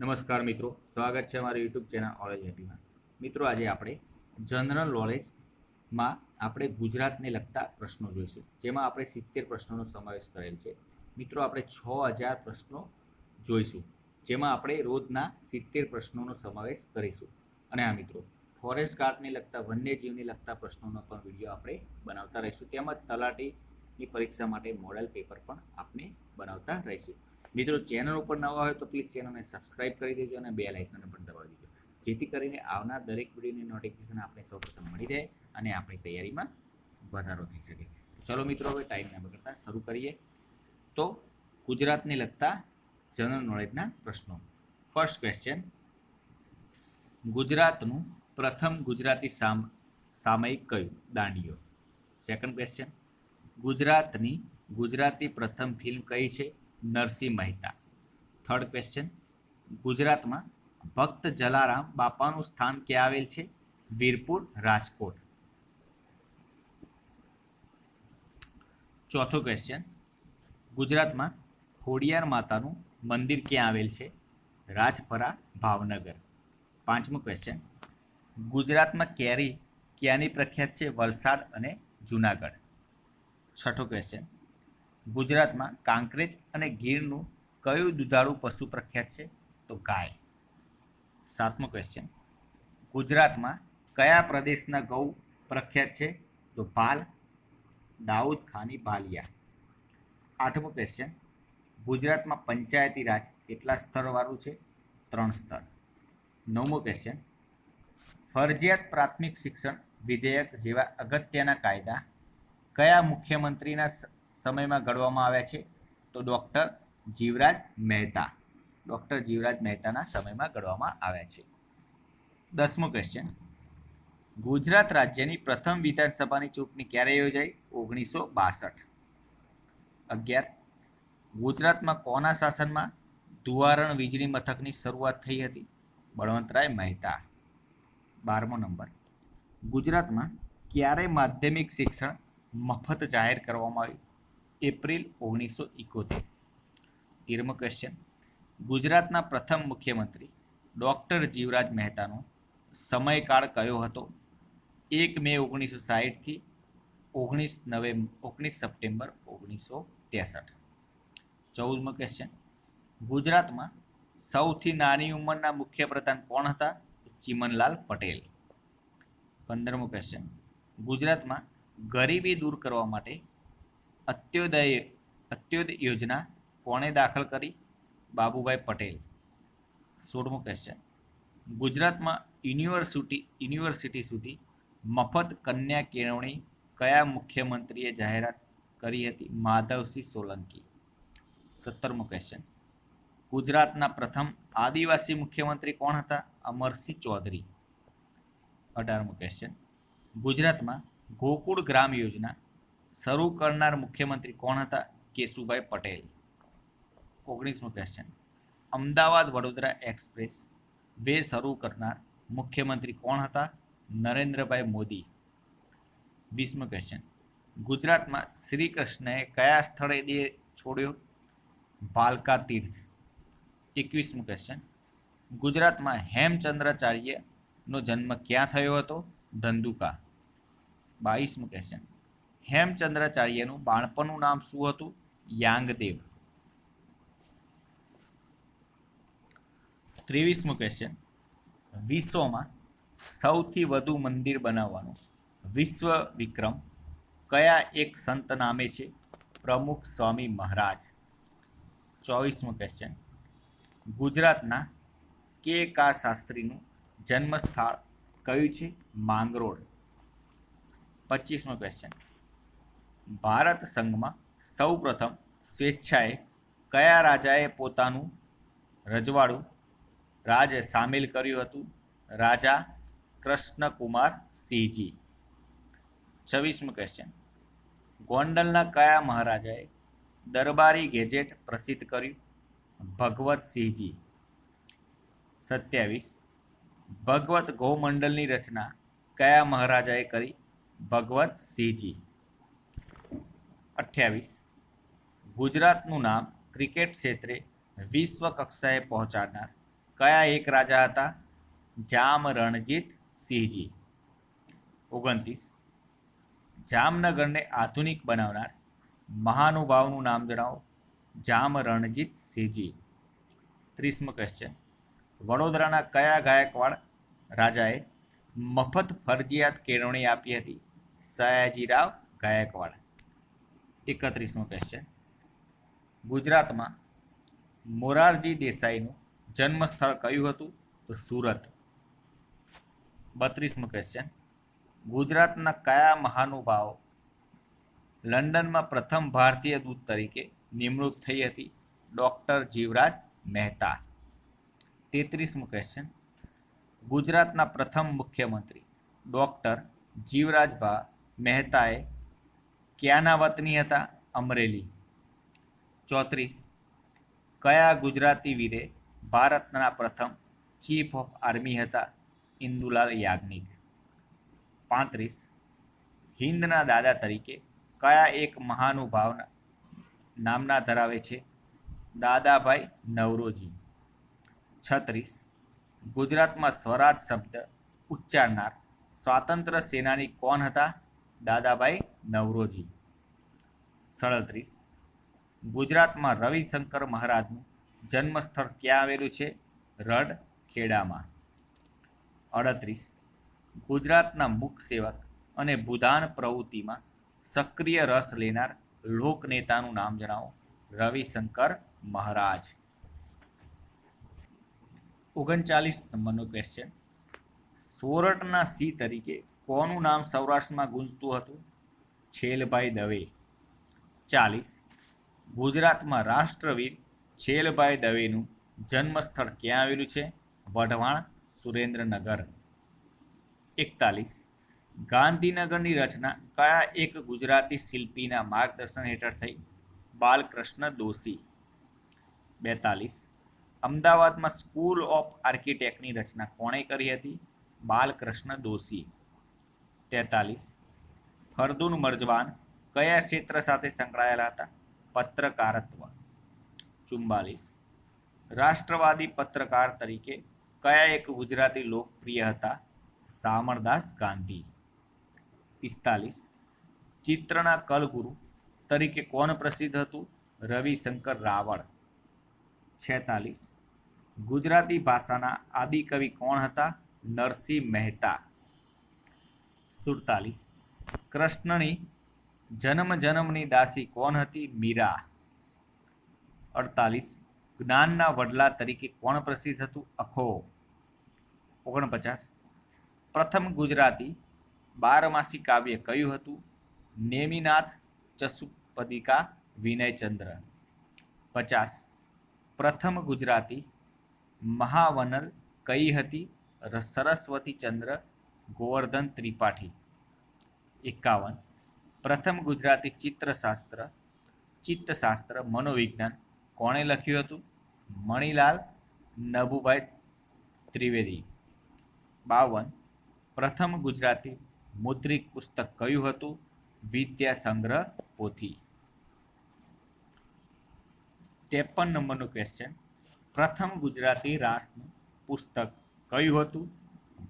નમસ્કાર મિત્રો, સ્વાગત છે અમારી યુટ્યુબ ચેનલ ઓલેજ હેપીમાં મિત્રો, આજે આપણે જનરલ નોલેજમાં આપણે ગુજરાતને લગતા પ્રશ્નો જોઈશું, જેમાં આપણે સિત્તેર પ્રશ્નોનો સમાવેશ કરેલ છે. મિત્રો, આપણે છ હજાર પ્રશ્નો જોઈશું, જેમાં આપણે રોજના સિત્તેર પ્રશ્નોનો સમાવેશ કરીશું. અને આ મિત્રો ફોરેસ્ટ ગાર્ડને લગતા, વન્યજીવને લગતા પ્રશ્નોનો પણ વીડિયો આપણે બનાવતા રહીશું. તેમજ તલાટીની પરીક્ષા માટે મોડેલ પેપર પણ આપણે બનાવતા રહીશું. મિત્રો ચેનલ ઉપર નવા હોય તો પ્લીઝ ચેનલને સબસ્ક્રાઇબ કરી દેજો અને બે લાઇકનને પણ દબાવી દેજો. જેથી કરીને આવનાર દરેક વિડીયોની નોટિફિકેશન આપણે સૌપ્રથમ મળી રહે અને આપણી તૈયારીમાં વધારો થઈ શકે. ચલો મિત્રો, હવે ટાઈમ ના બગડતા શરૂ કરીએ. તો ગુજરાતને લગતા જનરલ નોલેજના પ્રશ્નો. ફર્સ્ટ ક્વેશ્ચન ગુજરાતનું પ્રથમ ગુજરાતી સામ, સામયિક કયું? દાંડિયો. સેકન્ડ ક્વેશ્ચન ગુજરાતની ગુજરાતી પ્રથમ ફિલ્મ કઈ છે? નરસિંહ મહેતા. થર્ડ ક્વેશ્ચન ગુજરાતમાં ભક્ત જલારામ બાપાનું સ્થાન ક્યાં આવેલ છે? વીરપુર, રાજકોટ. ચોથો ક્વેશ્ચન ગુજરાતમાં ખોડિયાર માતાનું મંદિર ક્યાં આવેલ છે? રાજપરા, ભાવનગર. પાંચમો ક્વેશ્ચન ગુજરાતમાં કેરી, ક્યાંની પ્રખ્યાત છે? વલસાડ અને જુનાગઢ. છઠ્ઠો ક્વેશ્ચન ગુજરાતમાં કાંકરેજ અને ગીરનું કયું દુધાળું પશુ પ્રખ્યાત છે? તો ગાય. સાતમો ક્વેશ્ચન ગુજરાતમાં કયા પ્રદેશના ગૌ પ્રખ્યાત છે? તો ભાલ, દાઉદ ખાની ભાલિયા. આઠમો ક્વેશ્ચન ગુજરાતમાં પંચાયતી રાજ કેટલા સ્તરવાળું છે? ત્રણ સ્તર નવમો ક્વેશ્ચન ફરજિયાત પ્રાથમિક શિક્ષણ વિધેયક જેવા અગત્યના કાયદા કયા મુખ્યમંત્રીના સમયમાં ઘડવામાં આવ્યા છે. તો ડૉક્ટર જીવરાજ મહેતા, ડૉક્ટર જીવરાજ મહેતાના સમયમાં ઘડવામાં આવ્યા છે. દસમો ક્વેશ્ચન ગુજરાત રાજ્યની પ્રથમ વિધાનસભાની ચૂંટણી ક્યારે યોજાઈ? ઓગણીસો બાસઠ. અગિયાર. ગુજરાતમાં કોના શાસનમાં ધુવારણ વીજળી મથકની શરૂઆત થઈ હતી? બળવંતરાય મહેતા. બારમો નંબર. ગુજરાતમાં ક્યારે માધ્યમિક શિક્ષણ મફત જાહેર કરવામાં આવ્યું? એપ્રિલ ઓગણીસો ઇકોતેર તેરમો ક્વેશ્ચન ગુજરાતના પ્રથમ મુખ્યમંત્રી ડૉક્ટર જીવરાજ મહેતાનો સમયકાળ કયો હતો? એક મે ઓગણીસો સાહીઠથી ઓગણીસ નવેમ્બર ઓગણીસ સપ્ટેમ્બર ઓગણીસો ત્રેસઠ. ચૌદમો ક્વેશ્ચન ગુજરાતમાં સૌથી નાની ઉંમરના મુખ્યપ્રધાન કોણ હતા? ચિમનલાલ પટેલ. પંદરમો ક્વેશ્ચન ગુજરાતમાં ગરીબી દૂર કરવા માટે અત્યોદય અત્યોદય યોજના કોણે દાખલ કરી? બાબુભાઈ પટેલ. સોળમો ક્વેશ્ચન ગુજરાતમાં યુનિવર્સિટી યુનિવર્સિટી સુધી મફત કન્યા કેળવણી કયા મુખ્યમંત્રીએ જાહેરાત કરી હતી? માધવસિંહ સોલંકી. સત્તરમો ક્વેશ્ચન ગુજરાતના પ્રથમ આદિવાસી મુખ્યમંત્રી કોણ હતા? અમરસિંહ ચૌધરી. અઢારમો ક્વેશ્ચન ગુજરાતમાં ગોકુળ ગ્રામ યોજના શરૂ કરનાર મુખ્યમંત્રી કોણ હતા? કેશુભાઈ પટેલ. ઓગણીસમો question Ahmedabad Vadodara expressway શરૂ કરનાર મુખ્યમંત્રી કોણ હતા? નરેન્દ્રભાઈ મોદી. વીસમો ક્વેશ્ચન ગુજરાતમાં શ્રી કૃષ્ણએ કયા સ્થળે દેહ છોડ્યો? ભાલકા તીર્થ. એકવીસમો ક્વેશ્ચન ગુજરાતમાં હેમચંદ્રાચાર્યનો જન્મ ક્યાં થયો હતો? ધંધુકા. બાવીસમો ક્વેશ્ચન હેમચંદ્રાચાર્યનું બાળપણનું નામ શું હતું? યાંગદેવ. ત્રેવીસમો ક્વેશ્ચન વિશ્વમાં સૌથી વધુ મંદિર બનાવવાનો વિશ્વ વિક્રમ કયા એક સંત નામે છે? પ્રમુખ સ્વામી મહારાજ. ચોવીસમો ક્વેશ્ચન ગુજરાતના કે કા શાસ્ત્રીનું જન્મસ્થળ કયું છે? માંગરોળ. પચીસમો ક્વેશ્ચન ભારત સંઘમાં સૌપ્રથમ સ્વેચ્છાએ કયા રાજાએ પોતાનું રજવાડું રાજ સામેલ કર્યું હતું? રાજા કૃષ્ણકુમાર સિંહજી. છવ્વીસમું ક્વેશ્ચન ગોંડલના કયા મહારાજાએ દરબારી ગેજેટ પ્રસિદ્ધ કર્યું? ભગવત સિંહજી. સત્યાવીસ. ભગવત ગૌમંડલની રચના કયા મહારાજાએ કરી? ભગવત સિંહજી. અઠ્યાવીસ. ગુજરાતનું નામ ક્રિકેટ ક્ષેત્રે વિશ્વ કક્ષાએ પહોંચાડનાર કયા એક રાજા હતા? જામ રણજીત સિંહજી. ઓગણત્રીસ. જામનગરને આધુનિક બનાવનાર મહાનુભાવનું નામ જણાવો. જામ રણજીત સિંહજી. ત્રીસમો ક્વેશ્ચન વડોદરાના કયા ગાયકવાડ રાજાએ મફત ફરજિયાત કેળવણી આપી હતી? સયાજીરાવ ગાયકવાડ. એકત્રીસમો ક્વેશ્ચન ગુજરાતમાં મોરારજી દેસાઈનું જન્મ સ્થળ કયું હતું? તો સુરત. બત્રીસમો ક્વેશ્ચન ગુજરાતના કયા મહાનુભાવો લંડનમાં પ્રથમ ભારતીય દૂત તરીકે નિમણૂક થઈ હતી? ડૉક્ટર જીવરાજ મહેતા. તેત્રીસમો ક્વેશ્ચન ગુજરાતના પ્રથમ મુખ્યમંત્રી ડૉક્ટર જીવરાજભા મહેતાએ ક્યાંના વતની હતા? અમરેલી. ચોત્રીસ. કયા ગુજરાતી વીરે ભારતના પ્રથમ ચીફ ઓફ આર્મી હતા? ઇન્દુલાલ યાજ્ઞિક. પાંત્રીસ. હિન્દના દાદા તરીકે કયા એક મહાનુભાવના નામના ધરાવે છે? દાદાભાઈ નવરોજી. છત્રીસ. ગુજરાતમાં સ્વરાજ શબ્દ ઉચ્ચારનાર સ્વાતંત્ર્ય સેનાની કોણ હતા? દાદાભાઈ નવરોજી. સડત્રીસ. ગુજરાતમાં રવિશંકર મહારાજનું જન્મસ્થળ ક્યાં આવેલું છે? રડ ખેડામાં. અડત્રીસ. ગુજરાતના મુખ સેવક અને ભૂદાન પ્રવૃત્તિમાં સક્રિય રસ લેનાર લોકનેતાનું નામ જણાવો. રવિશંકર મહારાજ. ઓગણચાલીસ નંબરનો ક્વેશ્ચન સોરઠના સી તરીકે કોનું નામ સૌરાષ્ટ્રમાં ગુંજતું હતું? છેલભાઈ દવે. ચાલીસ. ગુજરાતમાં રાષ્ટ્રવીર છેલભાઈ દવેનું જન્મસ્થળ ક્યાં આવેલું છે? વઢવાણ, સુરેન્દ્રનગર. એકતાલીસ. ગાંધીનગરની રચના કયા એક ગુજરાતી શિલ્પીના માર્ગદર્શન હેઠળ થઈ? બાલકૃષ્ણ દોશી. બેતાલીસ. અમદાવાદમાં સ્કૂલ ઓફ આર્કિટેક્ટની રચના કોણે કરી હતી? બાલકૃષ્ણ દોશી. તેતાલીસ. ફરદુન મરજવાન કયા ક્ષેત્ર સાથે સંકળાયેલા હતા? પત્રકારત્વ. ચુમ્બાલીસ રાષ્ટ્રવાદી પત્રકાર તરીકે કયા એક ગુજરાતી લોકપ્રિય હતા? સામરદાસ ગાંધી. પિસ્તાલીસ. ચિત્રના કલગુરુ તરીકે કોણ પ્રસિદ્ધ હતું? રવિશંકર રાવળ. છેતાલીસ. ગુજરાતી ભાષાના આદિકવિ કોણ હતા? નરસિંહ મહેતા. સુડતાલીસ. કૃષ્ણની જન્મ જન્મની દાસી કોણ હતી? મીરા. અડતાલીસ. જ્ઞાનના વડલા તરીકે કોણ પ્રસિદ્ધ હતું? અખો. ઓગણપચાસ. પ્રથમ ગુજરાતી બારમાસી કાવ્ય કયું હતું? નેમિનાથ ચસુપદિકા વિનયચંદ્ર. પચાસ. પ્રથમ ગુજરાતી મહાવનર કઈ હતી? સરસ્વતી ચંદ્ર ગોવર્ધન ત્રિપાઠી. એકાવન. પ્રથમ ગુજરાતી ચિત્રશાસ્ત્ર, ચિત્તશાસ્ત્ર, મનોવિજ્ઞાન. કોણે લખ્યું હતું? મણિલાલ નભુભાઈ ત્રિવેદી. બાવન. પ્રથમ ગુજરાતી મુદ્રિત પુસ્તક કયું હતું? વિદ્યા સંગ્રહ પોથી. ત્રેપન નંબરનું ક્વેશ્ચન પ્રથમ ગુજરાતી રાસનું પુસ્તક કયું હતું?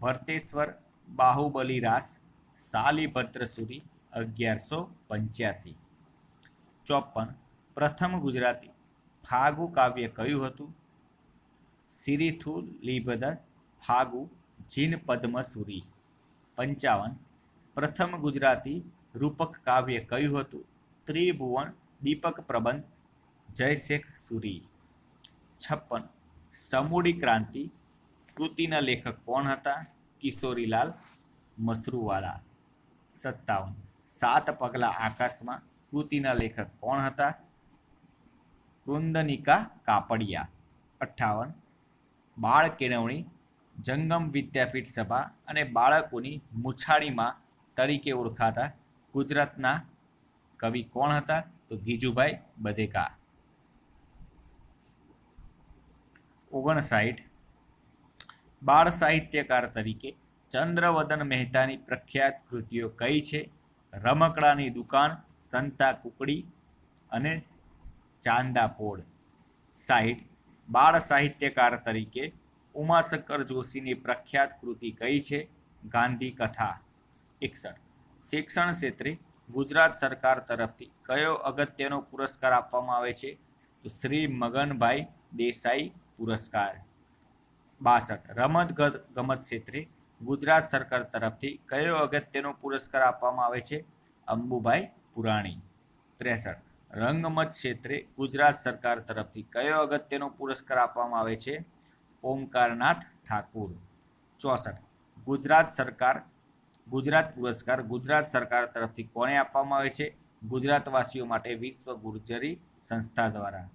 ભરતેશ્વર બાહુબલી રાસ શાલિભદ્ર સુરી અગિયારસો પંચ્યાસી ચોપન પ્રથમ ગુજરાતી ફાગુ કાવ્ય કયું હતું સિરિથુ લીબદ ફાગુ જીન પદ્મસુરી પંચાવન પ્રથમ ગુજરાતી રૂપક કાવ્ય કયું હતું ત્રિભુવન દીપક પ્રબંધ જયશેખ સુરી છપ્પન સમૂડી ક્રાંતિ કૃતિના લેખક કોણ હતા કિશોરીલાલ મસરૂવાલા સત્તાવન. સાત પગલા આકાશમાં કૃતિના લેખક કોણ હતા? કૃંદનિકા કાપડિયા. અઠ્ઠાવન. બાળ કેળવણી, જંગમ વિદ્યાપીઠ સભા અને બાળકોની મુછાળીમાં તરીકે ઓળખાતા ગુજરાતના કવિ કોણ હતા? તો ગીજુભાઈ બધેકા. ઓગણસાઠ. બાળ સાહિત્યકાર તરીકે ચંદ્રવદન મહેતાની પ્રખ્યાત કૃતિઓ કઈ છે? રમકડાની દુકાન, સંતા કુકડી અને ચાંદા પોળ. સાઈઠ બાળ સાહિત્યકાર તરીકે ઉમાશંકર જોશીની પ્રખ્યાત કૃતિ કઈ છે? ગાંધી કથા. એકસઠ. શિક્ષણ ક્ષેત્રે ગુજરાત સરકાર તરફથી કયો અગત્યનો પુરસ્કાર આપવામાં આવે છે? તો શ્રી મગનભાઈ દેસાઈ પુરસ્કાર. બાસઠ. રમત ગમત ક્ષેત્રે ગુજરાત સરકાર તરફથી કયો અગત્યનો પુરસ્કાર આપવામાં આવે છે? અંબુભાઈ પુરાણી. ત્રેસઠ. રંગમંચ ક્ષેત્રે ગુજરાત સરકાર તરફથી કયો અગત્યનો પુરસ્કાર આપવામાં આવે છે? ઓમકારનાથ ઠાકુર. ચોસઠ. ગુજરાત સરકાર, ગુજરાત પુરસ્કાર, ગુજરાત સરકાર તરફથી કોને આપવામાં આવે છે? ગુજરાતવાસીઓ માટે વિશ્વ ગુર્જરી સંસ્થા દ્વારા.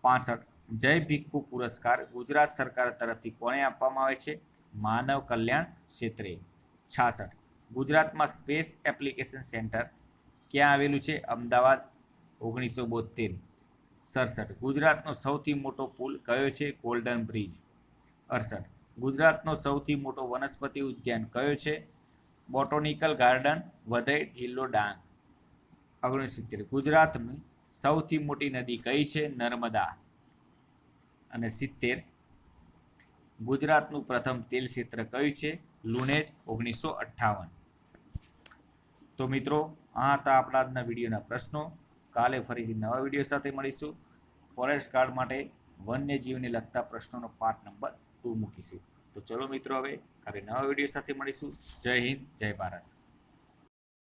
પાસઠ. જય ભિક્ષુ પુરસ્કાર ગુજરાત સરકાર તરફથી કોને આપવામાં આવે છે? માનવ કલ્યાણ ક્ષેત્રે. છાસઠ. ગુજરાતમાં સ્પેસ એપ્લિકેશન સેન્ટર ક્યાં આવેલું છે? અમદાવાદ, ઓગણીસો બોતેર સડસઠ. ગુજરાતનો સૌથી મોટો પુલ કયો છે? Golden bridge. અડસઠ. ગુજરાતનો સૌથી મોટો વનસ્પતિ ઉદ્યાન કયો છે? બોટોનિકલ ગાર્ડન, વધઈ જિલ્લો ડાંગ. ઓગણસિત્તેર. ગુજરાતની સૌથી મોટી નદી કઈ છે? નર્મદા. અને સિત્તેર. ગુજરાતનું પ્રથમ તેલ ક્ષેત્ર કયું છે? લુણેજ, ઓગણીસો અઠ્ઠાવન. તો મિત્રો, આ હતા આપણા આજના વિડીયોના પ્રશ્નો. કાલે ફરીથી નવા વીડિયો સાથે મળીશું. ફોરેસ્ટ ગાર્ડ માટે વન્યજીવને લગતા પ્રશ્નોનો પાર્ટ નંબર ટુ મૂકીશું. તો ચલો મિત્રો, હવે કાલે નવા વીડિયો સાથે મળીશું. જય હિન્દ, જય ભારત.